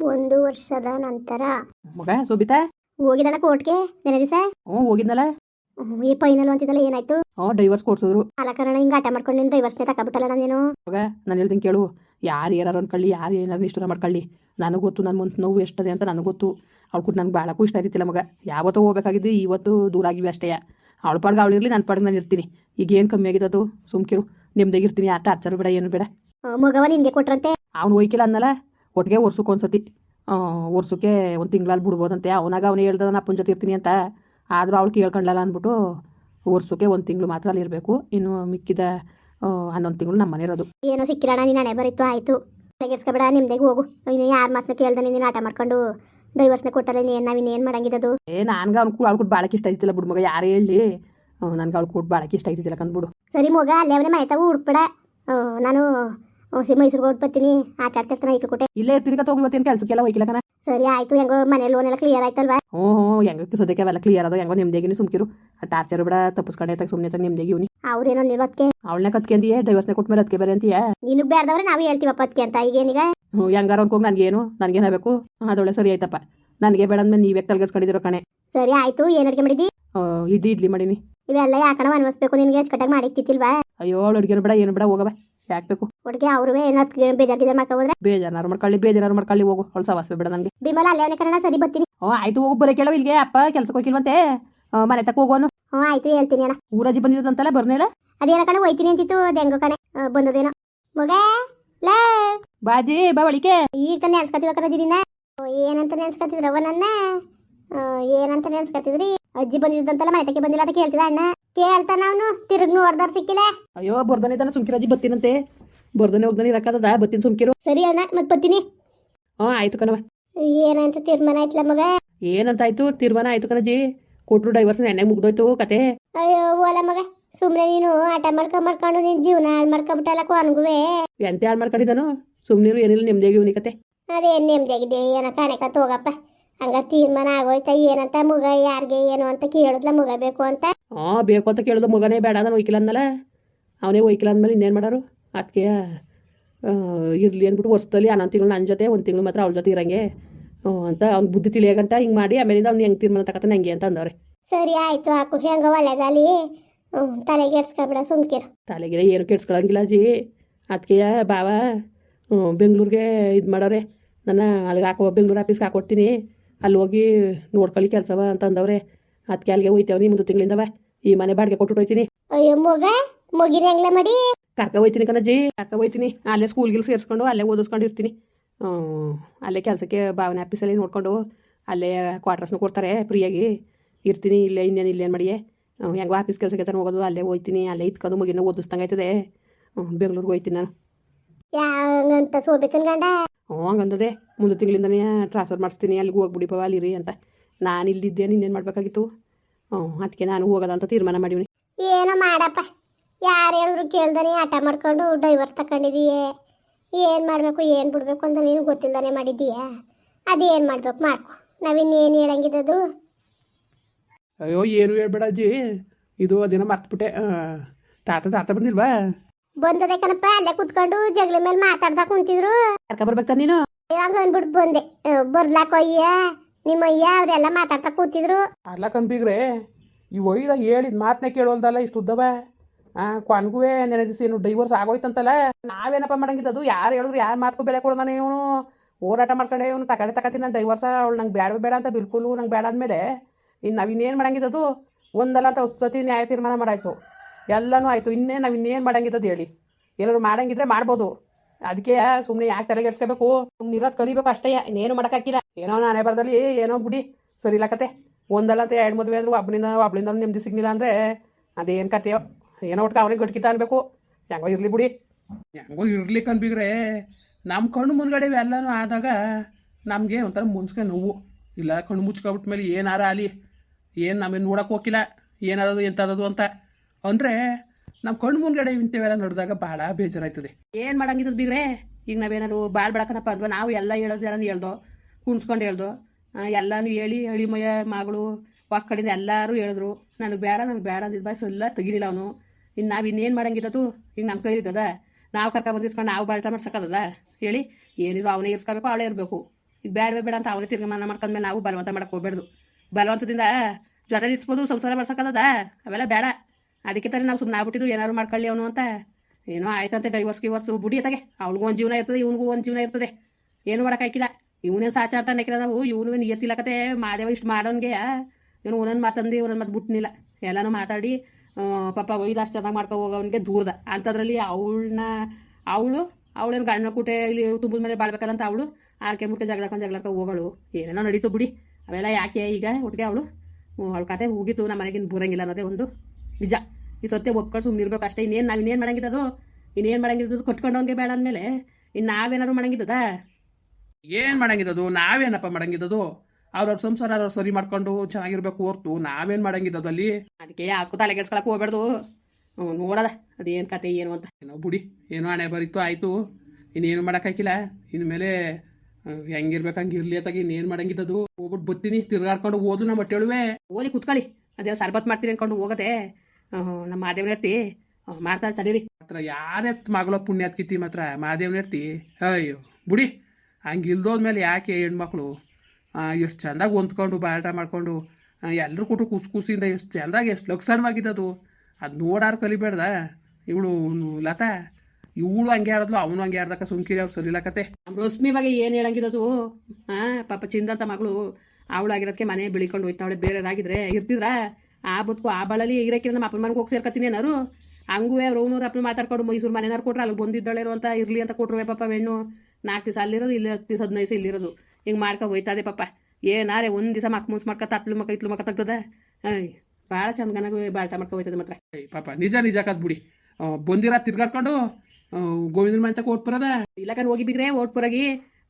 ಒಂದು ವರ್ಷದ ನಂತರ. ಮಗ ಸೋಬಿತಾ? ಹೋಗಿದಲ್ಲ ಕೋರ್ಟ್ಗೆ? ನೆನೆ ದಿವಸ? ಹ್ಞೂ ಹೋಗಿದ್ನಲ್ಲ? ಈ ಫೈನಲ್ ಅಂತಿದ್ದಲ್ಲ ಏನಾಯ್ತು? ಹ್ಞೂ ಡೈವರ್ಸ್ ಕೊಡ್ಸಿದ್ರು. ಅಲ್ಲ ಕಣ ಹಿಂಗೆ ಆಟ ಮಾಡ್ಕೊಂಡು ನೀನು ಡೈವರ್ಸ್ನೇ ತಗೊಬಿಟ್ಟಲ್ಲ ನೀನು? ಮಗ ನಾನು ಹೇಳ್ತೀನಿ ಕೇಳು. ಯಾರು ಏನಾರು ಅನ್ಕೊಳ್ಳಿ ಯಾರು ಏನಾರು ಇಷ್ಟ ಮಾಡ್ಕೊಳ್ಳಿ. ನನಗೆ ಗೊತ್ತು ನನ್ನ ಮನ್ಸು ನೋವು ಎಷ್ಟದೆ ಅಂತ ನನಗೆ ಗೊತ್ತು. ಅವ್ಳು ಕೂಡ ನಂಗೆ ಭಾಳಕ್ಕೂ ಇಷ್ಟ ಇರ್ತಿಲ್ಲ ಮಗ. ಯಾವತ್ತೂ ಹೋಗ್ಬೇಕಾಗಿದ್ದು ಇವತ್ತು ದೂರ ಆಗಿವೆ ಅಷ್ಟೇ. ಅವಳ ಪಾಡ್ಗೆ ಅವಳಿರಲಿ ನನ್ನ ಪಾಡ್ಗೆ ನಾನು ಇರ್ತೀನಿ. ಈಗ ಏನು ಕಮ್ಮಿ ಆಗಿದೆ ಅದು? ಸುಮ್ಕಿರು. ನಿಮ್ದಾಗಿರ್ತೀನಿ ಆ ಟಾರ್ಚರ್ ಬೇಡ ಏನು ಬೇಡ. ಆ, ಮಗವ ನಿನ್ಗೆ ಕೊಟ್ರಂತೆ? ಅವ್ನು ಹೋಯ್ಕಿಲ್ಲ ಅನ್ನಲ್ಲ? ಒಟ್ಟಿಗೆ ವರ್ಷಕ್ಕೆ ಒಂದ್ಸತಿ ವರ್ಷಕ್ಕೆ ಒಂದು ತಿಂಗಳಲ್ಲಿ ಬಿಡ್ಬೋದಂತೆ. ಅವನಾಗ ಅವನು ಹೇಳ್ದ ನಾನು ಅಪ್ಪನ ಜೊತೆ ಇರ್ತೀನಿ ಅಂತ. ಆದರೂ ಅವಳು ಕೇಳ್ಕೊಂಡಲ್ಲ ಅಂದ್ಬಿಟ್ಟು ವರ್ಷಕ್ಕೆ ಒಂದು ತಿಂಗಳು ಮಾತ್ರ ಅಲ್ಲಿ ಇರಬೇಕು. ಇನ್ನು ಮಿಕ್ಕಿದ ಹನ್ನೊಂದು ತಿಂಗಳು ನಮ್ಮ ಮನೆ ಇರೋದು. ಏನೋ ಸಿಕ್ಕಿರೋಣ ನೀನು ಹಣೆ ಬರೀತು ಆಯಿತು. ತೆಗೆಸ್ಕೊಬೇಡ ನಿಮ್ದೇಗೆ ಹೋಗು. ಇನ್ನು ಯಾರು ಮಾತನ್ನ ಕೇಳ್ದೆ ನೀನು ಆಟ ಮಾಡ್ಕೊಂಡು ಡೈವರ್ಸ್ನ ಕೊಟ್ಟಲ್ಲ ನೀನು ನಾವು ಇನ್ನೇನು ಮಾಡಂಗಿದ್ದದು ಏ ನನ್ಗೆ ಅವ್ನು ಕೂಡ ಅವ್ಳು ಭಾಳಕ್ಕೆ ಇಷ್ಟ ಆಯ್ತಿಲ್ಲ ಬಿಡು ಮಗ ಯಾರು ಹೇಳಿ ನನ್ಗೆ ಅವ್ಳು ಕೂಡ ಭಾಳಕ್ಕೆ ಇಷ್ಟ ಆಯ್ತಿದ್ದಿಲ್ಲ ಕಂದ್ಬಿಡು. ಸರಿ ಮಗ ಅಲ್ಲೇ ಅವನೇ ಮಾಯ್ತಾವು ತಾವು ಹುಡ್ಬೇಡ ನಾನು ಮೈಸೂರಿಗೆ ಹೊಟ್ಟು ಬರ್ತೀನಿ. ಆಟ ಆಡ್ತಿರ್ತಾನೆ ಐಕ್ಳು ಕೊಟ್ಟೆ ಇಲ್ಲೇ ಇರ್ತೀನಿ ಕತ್ತ ಕೆಲ್ಸಕ್ಕೆಲ್ಲ ಕಣ? ಸರಿ ಆಯ್ತು ಹೆಂಗೋ ಮನೆ ಲೋನ್ ಎಲ್ಲ ಕ್ಲಿಯರ್ ಆಯ್ತಲ್ವಾ? ಹ್ಞೂ ಹ್ಞೂ ಹೆಂಗ ಸದ್ಯಕ್ಕೆ ಅವೆಲ್ಲ ಕ್ಲಿಯರ್ ಅದು ಹೆಂಗೋ ನಿಮ್ದೇಗಿನಿ ಸುಮ್ಕಿರು. ಆ ಟಾರ್ಚರ್ ಬಿಡ ತಪ್ಪಿಸ್ಕೊಂಡೆ ತಗ ಸುಮ್ಮನೆ ತಗ ನಿಮ್ದೇಗಿ ಇವ್ನಿ ಅವ್ರೇನೋ ನಿಲ್ವತ್ಕೆ ಅವಳನ್ನ ಕತ್ಕೊಂದಿಯೇ ಡೈವರ್ಸ್ನೇ ಕೊಟ್ಟ ಮೇಲೆ ಅದಕ್ಕೆ ಬೇರೆ ಅಂತೀಯ? ನಿನಗೆ ಬೇಡದವ್ರೆ ನಾವು ಹೇಳ್ತೀವಪ್ಪ ಅದಕ್ಕೆ ಅಂತ ಈಗೇನೀಗ? ಹ್ಞೂ ಹೆಂಗಾರ ಅನ್ಕೋಗಿ ನನಗೇನು ನನಗೇನಾಗಬೇಕು ಅದೊಳ್ಳೆ ಸರಿ ಆಯ್ತಪ್ಪ. ನನಗೆ ಬೇಡ ಅಂದ್ಮೇಲೆ ನೀವೇ ತಲೆಗೆಡ್ಸ್ಕೊಂಡಿದ್ದೀರೋ ಕಣೆ. ಸರಿ ಆಯ್ತು ಏನು ಅಡುಗೆ ಮಾಡಿದ್ದಿ ಇಡ್ಲಿ ಇಡ್ಲಿ ಮಾಡೀನಿ. ಇವೆಲ್ಲ ಯಾಕಣ ಅನ್ವಸ್ಬೇಕು ನಿನಗೆ ಮಾಡಿ ಮಾಡಿಕ್ಕಿತ್ತಿಲ್ವಾ ಅಯ್ಯೋ ಅಡುಗೆನು ಬೇಡ ಏನು ಬೇಡ ಹೋಗವ ಯಾಕೆ ಬೇಕು ಹುಡುಗಿ ಅವ್ರು ಏನಾದ್ರು ಬೇಜಾರ್ ಗಿಜಾರ್ ಮಾಡ್ಕೊಬೋದ್ರೆ ಬೇಜಾರು ಮಾಡ್ಕೊಳ್ಳಿ ಬೇಜಾರು ಮಾಡ್ಕೊಳ್ಳಿ ಹೋಗು. ಅವಳು ಸವಾಸ ಬೇಡ ನನಗೆ ಬಿಮಲ ಅಲ್ಲೇ ಅವನೇ ಕಣ ಸರಿ ಬರ್ತೀನಿ. ಹ್ಞೂ ಆಯ್ತು ಹೋಗು ಬರೋ ಕೇಳೋ ಇಲ್ಲಿಗೆ. ಅಪ್ಪ ಕೆಲ್ಸಕ್ಕೆ ಹೋಗಿಲ್ವಂತೆ? ಮನೆ ತಕ್ಕ ಹೋಗೋನು ಹ್ಞೂ ಆಯ್ತು ಹೇಳ್ತೀನಿ ಅಣ್ಣ. ಊರಾಜಿ ಬಂದಿದ್ದಂತಲ್ಲ ಬರ್ನಿಲ್ಲ ಅದೇನ ಕಣ ಹೋಯ್ತೀನಿ ಅಂತಿತ್ತು ದೆಂಗೋ ಕಣೆ. ಬಂದದೇನ. ಮಗ ಲೇ! ಬಾಜಿ ಬಾ ಒಳಿಕೆ ಈಗ ತಾನೇ ನೆನ್ಸ್ಕೊತಿವ ಕಣಜಿನ ಏನಂತ ನೆನ್ಸ್ಕತಿದ್ರವ ನನ್ನ? ಏನಂತ ನೆನ್ಸ್ಕತಿದ್ರಿ? ಅಜ್ಜಿ ಬಂದಿದ್ದಂತಲ್ಲ ಮನೆ ತಕ್ಕೆ ಬಂದಿಲ್ಲ ಅಂತ ಹೇಳ್ತಿದ ಅಣ್ಣ. ಕೇಳ್ತಾನ ಅವನು ತಿರುಗ್ ನೋಡ್ದಾರ ಸಿಕ್ಕಿಲ್ಲ. ಅಯ್ಯೋ ಬರ್ದನೆ ತಾನೆ ಸುಮ್ಕಿರಾಜಿ ಬತ್ತಿನಂತೆ ಬರ್ದನೆ ಹೋಗ್ದಾನೆ ಇರಕ್ಕದ ಬತ್ತಿನ ಸುಮ್ಕಿರು. ಸರಿ ಅಣ್ಣ ಮತ್ತೆ ಬರ್ತೀನಿ. ಹ್ಞೂ ಆಯ್ತು ಕಣವ ಏನಂತ ತೀರ್ಮಾನ ಆಯ್ತಲ್ಲ ಮಗ? ಏನಂತಾಯ್ತು? ತೀರ್ಮಾನ ಆಯ್ತು ಕಣಜಿ ಕೊಟ್ರು ಡೈವರ್ಸ್ ಎಣ್ಣೆ ಮುಗ್ದೋಯ್ತು ಕತೆ. ಅಯ್ಯೋ ಓಲ ಮಗ ಸುಮ್ನೆ ನೀನು ಆಟ ಮಾಡ್ಕೊಂಡ್ ಮಾಡ್ಕೊಂಡು ನಿನ್ ಜೀವನ ಹಾಳು ಮಾಡ್ಕೊಂಬಿಟ್ಟಲ್ಲ ಕೊನ್ಗುವೆ ಎಂತ ಹಾಳು ಮಾಡ್ಕೊಂಡಿದ್ದಾನು? ಸುಮ್ನಿರು ಏನಿಲ್ಲ ನಿಮ್ದೇಗಿ ಇವನಿ ಕತೆ. ಅದೇ ನೆಮ್ಮದಿಯಾಗಿದೆ ಏನೋ ಕಾಣಕತ್ ಹೋಗಪ್ಪ ಹಂಗ ತೀರ್ಮಾನ ಆಗೋಯ್ತಾ ಏನಂತ ಮುಗ ಯಾರಿಗೆ ಏನು ಅಂತ ಕೇಳಿದ್ಲ ಮುಗಬೇಕು ಅಂತ. ಹಾಂ ಬೇಕು ಅಂತ ಕೇಳಿದ ಮಗನೇ ಬೇಡ ನಾನು ಒಯ್ಕಿಲ್ಲ ಅಂದಲ್ಲ ಅವನೇ ಒಯ್ಕಿಲ್ಲ ಅಂದಮೇಲೆ ಇನ್ನೇನು ಮಾಡೋರು? ಅದಕ್ಕೆ ಇರಲಿ ಅಂದ್ಬಿಟ್ಟು ವರ್ಷದಲ್ಲಿ ಹನ್ನೊಂದು ತಿಂಗಳು ನನ್ನ ಜೊತೆ ಒಂದು ತಿಂಗಳು ಮಾತ್ರ ಅವಳ ಜೊತೆ ಇರಂಗೆ. ಅಂತ ಅವ್ನ ಬುದ್ಧಿ ತಿಳಿಯಗಂಟ ಹಿಂಗೆ ಮಾಡಿ ಆಮೇಲಿಂದ ಅವ್ನು ಹೆಂಗೆ ತೀರ್ಮಾನ ತಗತ್ತಾನೆ ಹಂಗೆ ಅಂತ ಅಂದವ್ರೆ. ಸರಿ ಆಯಿತು ಹಾಕು. ಹೆಂಗೆ ಒಳ್ಳೇದಲ್ಲಿ ತಲೆಗೆ ಕೆಡ್ಸ್ಕೊಬೇಡ ಸುಮ್ಕಿರು. ತಲೆಗೆ ಏನು ಕೆಡ್ಸ್ಕೊಳಂಗಿಲ್ಲ ಅಜ್ಜಿ. ಅದಕ್ಕೆ ಬಾವ ಬೆಂಗಳೂರಿಗೆ ಬೆಂಗ್ಳೂರಿಗೆ ಇದು ಮಾಡೋರೆ. ನನ್ನ ಅಲ್ಲಿಗೆ ಹಾಕೋ ಬೆಂಗ್ಳೂರು ಆಫೀಸ್ಗೆ ಹಾಕೊಡ್ತೀನಿ. ಅಲ್ಲಿ ಹೋಗಿ ನೋಡ್ಕೊಳ್ಳಿ ಕೆಲಸವ ಅಂತ ಅಂದವ್ರೆ. ಅದಕ್ಕೆ ಅಲ್ಲಿಗೆ ಹೋಯ್ತೇವೆ ಮುಂದೆ ತಿಂಗಳಿಂದವ. ಈ ಮನೆ ಬಾಡಿಗೆ ಕೊಟ್ಟು ಹೋಯ್ತೀನಿ. ಅಯ್ಯೋ ಮಗ ಮಗಿನ ಹೆಂಗ್ಲ ಮಾಡಿ? ಕರ್ಕ ಹೋಯ್ತೀನಿ ಕಣಜ್ಜಿ ಕರ್ಕ ಹೋಯ್ತೀನಿ. ಅಲ್ಲೇ ಸ್ಕೂಲ್ಗಿಲ್ ಸೇರಿಸ್ಕೊಂಡು ಅಲ್ಲೇ ಓದಿಸ್ಕೊಂಡು ಇರ್ತೀನಿ. ಹ್ಮ್, ಅಲ್ಲೇ ಕೆಲಸಕ್ಕೆ ಭಾವನೆ ಆಫೀಸಲ್ಲಿ ನೋಡ್ಕೊಂಡು ಅಲ್ಲೇ ಕ್ವಾರ್ಟರ್ಸ್ನು ಕೊಡ್ತಾರೆ ಫ್ರೀಯಾಗಿ. ಇರ್ತೀನಿ ಇಲ್ಲೇ ಇನ್ನೇನು ಇಲ್ಲೇನು ಮಾಡಿಯೇ. ಹೆಂಗ್ ಆಫೀಸ್ ಕೆಲಸಕ್ಕೆ ತಾನು ಹೋಗೋದು ಅಲ್ಲೇ ಹೋಯ್ತೀನಿ ಅಲ್ಲೇ ಇತ್ಕೊಂಡು ಮುಗಿನ ಓದಿಸ್ದಂಗೆ ಆಯ್ತದೆ. ಬೆಂಗ್ಳೂರಿಗೆ ಹೋಯ್ತೀನಿ ನಾನು. ಗಂಡ? ಹ್ಞೂ ಹಂಗಂದದೆ ಮುಂದೆ ತಿಂಗಳಿಂದನೇ ಟ್ರಾನ್ಸ್ಫರ್ ಮಾಡಿಸ್ತೀನಿ. ಅಲ್ಲಿಗೆ ಹೋಗ್ಬಿಡಿ ಪವ ಅಲ್ಲಿರಿ ಅಂತ. ನಾನು ಇಲ್ಲಿದ್ದೇನೆ ಇನ್ನೇನು ಮಾಡಬೇಕಾಗಿತ್ತು? ಹ್ಞೂ ಅದಕ್ಕೆ ನಾನು ಹೋಗೋದ ಅಂತ ತೀರ್ಮಾನ ಮಾಡಿವ್ನಿ. ಏನೋ ಮಾಡಪ್ಪ. ಯಾರು ಹೇಳಿದ್ರು ಕೇಳ್ದಾನೆ ಆಟ ಮಾಡ್ಕೊಂಡು ಡ್ರೈವರ್ ತಗೊಂಡಿದೀಯೇ ಏನು ಮಾಡಬೇಕು ಏನು ಬಿಡಬೇಕು ಅಂತ ನೀನು ಗೊತ್ತಿಲ್ದಾನೆ ಮಾಡಿದ್ದೀಯಾ? ಅದೇನು ಮಾಡ್ಬೇಕು ಮಾಡ್ಕೊ. ನಾವಿನ್ನೇನು ಹೇಳಂಗಿದ್ದದು? ಅಯ್ಯೋ ಏನು ಹೇಳ್ಬೇಡ ಅಜ್ಜಿ. ಇದು ಅದೇನೋ ಮರ್ತ್ಬಿಟ್ಟೆ. ತಾತ ತಾತ ಬಂದಿಲ್ವಾ? ಬಂದದೆ ಕಣಪ್ಪ ಅಲ್ಲೇ ಕುತ್ಕೊಂಡು ಜಗಳ ಮೇಲೆ ಮಾತಾಡ್ತಾ ಕುಂತಿದ್ರು. ಕರ್ಕ ಬರ್ಬೇಕಾ ನೀನು? ಹಂಗ ಅಂದ್ಬಿಟ್ಟು ಬಂದೆ. ಬರ್ಲಾಕೋಯ್ಯ ಅಯ್ಯ. ನಿಮ್ಮ ಅಯ್ಯ ಮಾತಾಡ್ತಾ ಕೂತಿದ್ರು? ಅಲ್ಲ ಕನ್ಬಿಗ್ರೆ ಈ ಒಯ್ದ ಹೇಳಿದ ಮಾತನ್ನ ಕೇಳೋಲ್ದಲ್ಲ ಇಷ್ಟು ಉದ್ದವ? ಆ ಕೊನ್ಗುವೆ ನೆನೆ ದಿವಸ ಏನು ಡೈವರ್ಸ್ ಆಗೋಯ್ತಂತಲ್ಲ? ನಾವೇನಪ್ಪ ಮಾಡಂಗಿದ್ದದು ಯಾರು ಹೇಳಿದ್ರು ಯಾರು ಮಾತಕ್ಕೂ ಬೆಲೆ ಕೊಡೋದಾನೆ ಇವನು? ಹೋರಾಟ ಮಾಡ್ಕೊಂಡೆ ಇವನು, ತಕಡೆ ತಕತೀನಿ ನಾನು ಡೈವರ್ಸ ಅವಳು ನಂಗೆ ಬೇಡ ಬೇಡ ಅಂತ ಬಿಲ್ಕುಲು ನಂಗೆ ಬೇಡ ಅಂದಮೇಲೆ ಇನ್ನು ನಾವು ಇನ್ನೇನು ಮಾಡಂಗಿದ್ದದು ಒಂದಲ್ಲ ಅಂತ ಸತಿ ನ್ಯಾಯ ತೀರ್ಮಾನ ಮಾಡಾಯ್ತು. ಎಲ್ಲನೂ ಆಯಿತು. ಇನ್ನೇ ನಾವು ಇನ್ನೇನು ಮಾಡಂಗಿದ್ದದು ಹೇಳಿ. ಏನಾದ್ರು ಮಾಡಂಗಿದ್ರೆ ಮಾಡ್ಬೋದು. ಅದಕ್ಕೆ ಸುಮ್ಮನೆ ಯಾಕೆ ತಲೆಗೆಡ್ಸ್ಕೋಬೇಕು? ಸುಮ್ಮನೆ ಇರೋದು ಕಲಿಬೇಕು ಅಷ್ಟೇ. ಇನ್ನೇನು ಮಾಡೋಕ್ಕಾಗಿಲ್ಲ ಏನೋ ನಾನೇ ಬರದಲ್ಲಿ ಏನೋ ಬಿಡಿ ಸರಿ ಇಲ್ಲ ಕತೆ. ಒಂದಲ್ಲ ಅಂತ ಎರಡು ಮದುವೆ ಅಂದ್ರೆ ಒಬ್ಬನಿಂದ ಒಬ್ಬಳಿಂದ ನೆಮ್ಮದಿ ಸಿಗ್ಲಿಲ್ಲ ಅಂದರೆ ಅದೇನು ಕತೆಯೋ. ಏನೋ ಒಟ್ಟು ಅವನಿಗೆ ಗಟ್ಕಿತ ಅನ್ಬೇಕು. ಹೆಂಗೋ ಇರಲಿ ಬಿಡಿ. ಹೆಂಗೋ ಇರ್ಲಿಕ್ಕೆ ಅನ್ಬಿಗ್ರೆ ನಮ್ಮ ಕಣ್ಣು ಮುಂದ್ಗಡೆ ಇವೆಲ್ಲನೂ ಆದಾಗ ನಮಗೆ ಒಂಥರ ಮುಂಚೆ ನೋವು. ಇಲ್ಲ ಕಣ್ಣು ಮುಚ್ಕೊಬಿಟ್ಟ ಮೇಲೆ ಏನಾರ ಅಲ್ಲಿ ಏನು ನಮಗೆ ನೋಡೋಕೆ ಹೋಗಿಲ್ಲ ಏನಾದದು ಎಂಥದ್ದು ಅಂತ. ಅಂದರೆ ನಮ್ಮ ಕಣ್ಣು ಮುಂದ್ಗಡೆ ಇಂಥವೆಲ್ಲ ನಡೆದಾಗ ಭಾಳ ಬೇಜಾರಾಯ್ತದೆ. ಏನು ಮಾಡಂಗಿದ್ದು ಬಿಗ್ರೆ? ಈಗ ನಾವೇನಾದ್ರು ಬಾಳ್ ಬೆಳಕನಪ್ಪ ಅಂದ್ವ ನಾವು ಎಲ್ಲ ಹೇಳೋದು ಎಲ್ಲ ಹೇಳ್ದೋ? ಕುಣ್ಸ್ಕೊಂಡು ಹೇಳ್ದು ಎಲ್ಲನೂ ಹೇಳಿ ಅಳಿಮಯ್ಯ ಮಗಳು ಒಕ್ಕಡಿಂದ ಎಲ್ಲರೂ ಹೇಳಿದ್ರು. ನನಗೆ ಬೇಡ ನನಗೆ ಬೇಡ ಅಂದಿದ್ದ ಬಾಯ್ಸ್ ಎಲ್ಲ ತೆಗಿಲಿಲ್ಲ ಅವನು. ಇನ್ನು ನಾವು ಇನ್ನೇನು ಮಾಡಂಗಿದ್ದದು ಈಗ ನಮ್ಮ ಕೈಲಿದ್ದದ ನಾವು ಕರ್ಕ ಬಂದಿಸ್ಕೊಂಡು ನಾವು ಬಾಳ್ಟ ಮಾಡ್ಸಕ್ಕದ ಹೇಳಿ, ಏನಿದ್ರು ಅವನೇ ಇರ್ಸ್ಕೋಬೇಕು, ಅವಳೇ ಇರಬೇಕು. ಈಗ ಬೇಡವೇ ಬೇಡ ಅಂತ ಅವನೇ ತೀರ್ಮಾನ ಮಾಡ್ಕೊಂಡ್ಮೇಲೆ ನಾವು ಬಲವಂತ ಮಾಡಕ್ಕೆ ಹೋಗ್ಬೇಡ್ದು. ಬಲವಂತದಿಂದ ಜೊತೆ ಇಸ್ಬೋದು, ಸಂಸಾರ ಮಾಡ್ಸಕ್ಕದ ಅವೆಲ್ಲ ಬೇಡ ಅದಕ್ಕೆ ತಾನೇ ನಾವು ಸುಮ್ಮನೆ ಆಗ್ಬಿಟ್ಟಿದ್ದು, ಏನಾದ್ರು ಮಾಡ್ಕೊಳ್ಳಿ ಅವನು ಅಂತ. ಏನೋ ಆಯ್ತಂತೆ ಡೈವರ್ಸ್ ಗಿವರ್ಸ್, ಬುಡಿ ಅತ್ತಾಗೆ ಅವ್ಳಿಗೂ ಒಂದು ಜೀವನ ಇರ್ತದೆ, ಇವನಿಗೂ ಒಂದು ಜೀವನ ಇರ್ತದೆ. ಏನು ಮಾಡೋಕ್ಕಾಗಿಲ್ಲ ಇವನೇನು ಸಾಚ ಅಂತ ಅನ್ನಕ್ಕಿಲ್ಲ ನಾವು ಇವನು ನಿಯತ್ತಿಲ್ಲಕತೆ ಮಾದೇವ ಇಷ್ಟು ಮಾಡೋನ್ಗೆ. ಇವನು ಒಂದೊಂದು ಮಾತಂದು ಒಂದೊಂದು ಮಾತು ಬಿಟ್ನಿಲ್ಲ. ಎಲ್ಲನೂ ಮಾತಾಡಿ ಪಾಪ ಒಯ್ದು ಅಷ್ಟು ಚೆನ್ನಾಗಿ ಮಾಡ್ಕೊ ಹೋಗೋವನಿಗೆ ದೂರದ. ಅಂಥದ್ರಲ್ಲಿ ಅವಳನ್ನ ಅವಳು, ಅವಳೇನು ಗಂಡನ ಕೂಟೆ ಇಲ್ಲಿ ತುಂಬಿದ ಮೇಲೆ ಬಾಳ್ಬೇಕಲ್ಲಂತ ಅವಳು, ಆರ್ಕೆ ಮುಟ್ಟೆ ಜಗಳಕೊಂಡು ಜಗಳಕ್ಕೆ ಹೋಗಳು. ಏನೇನೋ ನಡೀತು ಬಿಡಿ. ಅವೆಲ್ಲ ಯಾಕೆ ಈಗ ಒಟ್ಟಿಗೆ ಅವಳು? ಅವಳ ಕತೆ ಹೋಗಿತ್ತು ನಮ್ಮ ಮನೆಗಿನ್ ಬರಂಗಿಲ್ಲ ಅನ್ನೋದೇ ಒಂದು ನಿಜ. ಈ ಸತ್ಯ ಒಪ್ಕೊಂಡು ಸುಮ್ಮನೆ ಇರ್ಬೇಕು ಅಷ್ಟೇ. ಇನ್ನೇನು ನಾವು ಇನ್ನೇನು ಮಾಡಂಗಿದ್ದದು? ಇನ್ನೇನು ಮಾಡಂಗಿದ್ದದು ಕಟ್ಕೊಂಡವನಿಗೆ ಬೇಡ ಅಂದಮೇಲೆ ಇನ್ನು ನಾವೇನಾದ್ರು ಮಾಡಂಗಿದ್ದದ? ಏನು ಮಾಡಂಗಿದ್ದದು ನಾವೇನಪ್ಪ ಮಾಡಂಗಿದ್ದದು ಅವ್ರವ್ರ ಸಂಸಾರ ಅವ್ರು ಸರಿ ಮಾಡ್ಕೊಂಡು ಚೆನ್ನಾಗಿರ್ಬೇಕು ಹೊರ್ತು ನಾವೇನು ಮಾಡಂಗಿದ್ದದು ಅಲ್ಲಿ? ಅದಕ್ಕೆ ಯಾಕೂ ತಲೆ ಕೆಡ್ಸ್ಕೊಳಕ್ ಹೋಗ್ಬಾರ್ದು ನೋಡದ ಅದೇನು ಕತೆ ಏನು ಅಂತ. ಏನೋ ಬುಡಿ ಏನೋ ಹಣೆ ಬರೀತು ಆಯಿತು. ಇನ್ನೇನು ಮಾಡೋಕ್ಕಾಗಿಲ್ಲ ಇನ್ಮೇಲೆ ಹೆಂಗಿರ್ಬೇಕು ಹಂಗೆ ಇರ್ಲಿ ಅತ್ತಾಗ ಇನ್ನೇನು ಮಾಡಂಗಿದ್ದದು ಹೋಗ್ಬಿಟ್ಟು ಬತ್ತೀನಿ ತಿರ್ಗಾಡ್ಕೊಂಡು ಓದು ನಮ್ಮ ಹೇಳುವೆ ಓದಿ ಕುತ್ಕೊಳ್ಳಿ. ಅದೇ ಸರ್ಬತ್ ಮಾಡ್ತೀನಿ ಅನ್ಕೊಂಡು ಹೋಗದೆ. ನಮ್ಮ ಮಾದೇವನರ್ತಿ ಮಾಡ್ತಾ ತಡೀರಿ. ಮಾತ್ರ ಯಾರೆತ್ ಮಗಳ ಪುಣ್ಯಾತ್ಕಿತಿ ಮಾತ್ರ? ಮಹಾದೇವ್ನ ಇರ್ತಿ ಅಯ್ಯೋ ಬುಡಿ. ಹಂಗೆ ಇಲ್ದೋದ್ಮೇಲೆ ಯಾಕೆ ಹೆಣ್ಮಕ್ಳು ಎಷ್ಟು ಚೆಂದಾಗಿ ಹೊಂದ್ಕೊಂಡು ಬಾಟ ಮಾಡ್ಕೊಂಡು ಎಲ್ಲರೂ ಕೊಟ್ಟು ಕುಸ್ ಕುಸಿಯಿಂದ ಎಷ್ಟು ಚೆಂದಾಗಿ ಎಷ್ಟು ಲಕ್ಷಣವಾಗಿದ್ದದು. ಅದು ನೋಡಾರು ಕಲಿಬೇಡ್ದ ಇವಳು ಲತಾ? ಇವಳು ಹಂಗೆ ಅವನು ಹಂಗೆ ಆಡ್ದಕ್ಕ ಸುಮ್ಕಿರಿ, ಅವ್ರು ಸರಿಲಕತೆ ನಮ್ಮ ರಶ್ಮಿ ಬಗ್ಗೆ ಏನು ಹೇಳಂಗಿದ್ದದು? ಹಾಂ ಪಾಪ ಚಿಂದಂತ ಮಗಳು ಅವಳಾಗಿರೋದಕ್ಕೆ ಮನೆ ಬೆಳಿಕೊಂಡು ಹೋಯ್ತಾವಳೆ ಬೇರೆಯವರಾಗಿದ್ರೆ ಇರ್ತಿದ್ರ? ಆ ಬದುಕು ಆ ಬಾಳಲ್ಲಿ ಇರಕ್ಕೆ ನಮ್ಮ ಅಪ್ಪನ ಮನೆಗೆ ಹೋಗಿ ಸೇರ್ಕತ್ತೀನಿ ಏನಾರು ಹಂಗೂ ರೌನೂರು ಅಪ್ಪನ ಮಾತಾಡ್ಕೊಂಡು ಮೈಸೂರು ಮನೆನಾರು ಕೊಟ್ರೆ ಅಲ್ಲಿ ಬಂದಿದ್ದಾಳೆ ಅಂತ ಇರಲಿ ಅಂತ ಕೊಟ್ರು ಪಾಪ ಹೆಣ್ಣು. ನಾಲ್ಕು ದಿವಸ ಅಲ್ಲಿರೋದು ಇಲ್ಲಿ ಹತ್ತು ದಿವಸ ಹದಿನೈದು ದಿವಸ ಇಲ್ಲಿರೋದು. ಹಿಂಗೆ ಮಾಡ್ಕೊ ಹೋಯ್ತದೆ ಪಾಪ. ಏನಾರೆ ಒಂದು ದಿವಸ ಮಕ್ ಮುನ್ಸ್ ಮಾಡ್ಕೊ ತತ್ಲು ಮಕ್ಕ ಇತ್ಲು ಮಕ್ಕ ತಗ್ತದ ಅಯ್ಯ ಭಾಳ ಚಂದಗನಾಗ ಬಾಟ ಮಾಡ್ಕೊ ಹೋಯ್ತದೆ ಮಾತ್ರ. ಪಾಪ ನಿಜ ನಿಜ ಕದ್ ಬಿಡಿ. ಬಂದಿರ ತಿರ್ಗಾಡ್ಕೊಂಡು ಗೋವಿಂದನ ಮನೆ ತಕ ಓಟ್ ಇಲ್ಲ ಇಲ್ಲಕನ್ ಹೋಗಿ ಬಿಗ್ರೆ ಓಟ್ ಪರಗಿ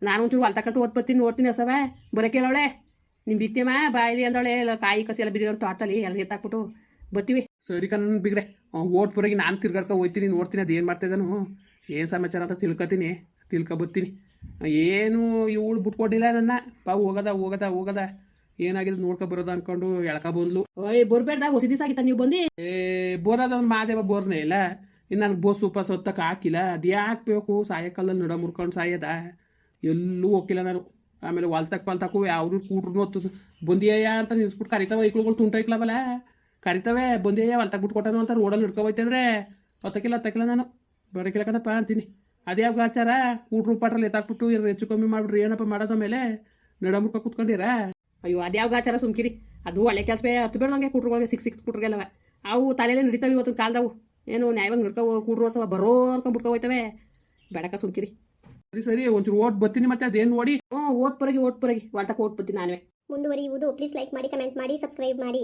ನಾನು ಒಂಚೂರು ಹೊಲ್ ಕಟ್ಟು ಓಟ್ ಬರ್ತೀನಿ ನೋಡ್ತೀನಿ ಹೊಸವ. ಬರ ಕೇಳೋಳೆ. ನಿಮ್ಮ ಬಿತ್ತೇಮ ಬಾಯಿಲಿ ಅಂದವಳೆ ಕಾಯಿ ಕಸಿ ಎಲ್ಲ ಬಿದ್ದಿರೋ ತೋಟದಲ್ಲಿ ಎಲ್ಲ ಎತ್ತಾಕ್ಬಿಟ್ಟು ಬತ್ತೀವಿ ಸರಿ ಕಣ್ ಬಿಗ್ರೆ. ಓಟ್ ಪರಗಿ ನಾನು ತಿರ್ಗಾಡ್ಕೊ ಹೋಯ್ತೀನಿ ನೋಡ್ತೀನಿ ಅದು ಏನು ಮಾಡ್ತಿದ್ದಾನು ಏನು ಸಮಾಚಾರ ಅಂತ ತಿಳ್ಕೊತೀನಿ. ತಿಳ್ಕೊ ಬತ್ತೀನಿ ಏನು ಇವಳು ಬಿಟ್ಕೊಟ್ಟಿಲ್ಲ ನನ್ನ. ಪಾ ಹೋಗದ ಹೋಗದ ಹೋಗದ. ಏನಾಗಿದೆ ನೋಡ್ಕೊ ಬರೋದ ಅನ್ಕೊಂಡು ಎಳ್ಕ ಬಂದ್ಲು. ಓಯ್ ಬರ್ಬೇಡ್ದಾಗ ಹೊಸ ದಿವಸ ಆಗಿತ್ತ ನೀವು ಬಂದು? ಏ ಬೋರದ ಒಂದು ಮಾದೇವ ಬೋರ್ನೇ ಇಲ್ಲ. ಇನ್ನು ನನಗೆ ಬೋಸ್ ಉಪ ಸೊತ್ತಕ್ಕೆ ಹಾಕಿಲ್ಲ. ಅದು ಯಾಕೆ ಬೇಕು? ಸಾಯಂಕಾಲದಲ್ಲಿ ನಡ ಮುರ್ಕೊಂಡು ಸಾಯದ. ಎಲ್ಲೂ ಹೋಗಿಲ್ಲ ನಾನು. ಆಮೇಲೆ ವಾಲ್ತಕ್ ಪಾಲ್ತಕ್ಕೂ ಯಾವ್ದು ಕೂಟ್ರು ಹೊತ್ತು ಬಂದಿಯಯ್ಯ ಅಂತ ನಿಲ್ಸ್ಬಿಟ್ಟು ಕರಿತಾವೆ ಐಕ್ಳುಗಳು ತುಂಟೈಕ್ಲವಲ್ಲ ಕರಿತಾವೆ ಬಂದಿಯಯ್ಯ ಹೊಲ್ತಕ್ ಬಿಟ್ಕೊಟ್ಟನು ಅಂತ ರೋಡಲ್ಲಿ ಹಿಡ್ಕೊ ಹೊತ್ತಕ್ಕಿಲ್ಲ ಹೊತ್ತಕ್ಕಿಲ್ಲ ಹತ್ತಕ್ಕಿಲ್ಲ ನಾನು. ಬರೋಕಿಲ್ಲ ಕಣಪ್ಪ ಅಂತೀನಿ. ಅದ್ಯಾವ ಗಾಚಾರ ಕೂಟ್ರು ಪಾಟ್ರಲ್ಲಿ ಎತ್ತಾಕ್ಬಿಟ್ಟು ಇವ್ರು ಹೆಚ್ಚು ಕಮ್ಮಿ ಮಾಡ್ಬಿಡ್ರಿ ಏನಪ್ಪ ಮಾಡೋದ ಮೇಲೆ ನಡಮುಖ ಕೂತ್ಕೊಂಡಿರಾ? ಕುತ್ಕೊಂಡಿರ ಅಯ್ಯೋ ಅದ್ಯಾವ ಆಚಾರ ಸುಮ್ಕಿರಿ. ಅದು ಒಳ್ಳೆ ಕೆಲಸವೇ ಹತ್ತು ಬೇಡ ನಂಗೆ ಕುಟ್ರುಗಳಿಗೆ ಸಿಕ್ ಸಿಕ್ ಕುಟ್ರಿಗೆಲ್ಲವ ಅವು ತಲೆಯಲ್ಲೇ ನಡೀತಾವೆ ಇವತ್ತಿನ ಕಾಲದವು. ಏನು ನ್ಯಾಯವಾಗಿ ನಡ್ಕೊ ಕೂಡ್ರು ವರ್ಷವ ಬರೋ ಅನ್ಕೊಂಡ್ ಬಿಟ್ಕೊ ಹೋಯ್ತವೆ. ಬೇಡಕ ಸುಮ್ಕಿರಿ. ಸರಿ ಸರಿ ಒಂಚೂರು ಓಟ್ ಬತ್ತೀನಿ ಮತ್ತೆ ಅದೇನು ನೋಡಿ? ಹ್ಞೂ ಓಟ್ ಪರಗಿ ಓಟ್ ಪರಗಿ. ಹೊಲ್ತಕ್ಕೆ ಓಟ್ ಬತ್ತೀನಿ ನಾನೇ ಮುಂದುವರಿಯುವುದು ಪ್ಲೀಸ್ ಲೈಕ್ ಮಾಡಿ ಕಮೆಂಟ್ ಮಾಡಿ ಸಬ್ಸ್ಕ್ರೈಬ್ ಮಾಡಿ.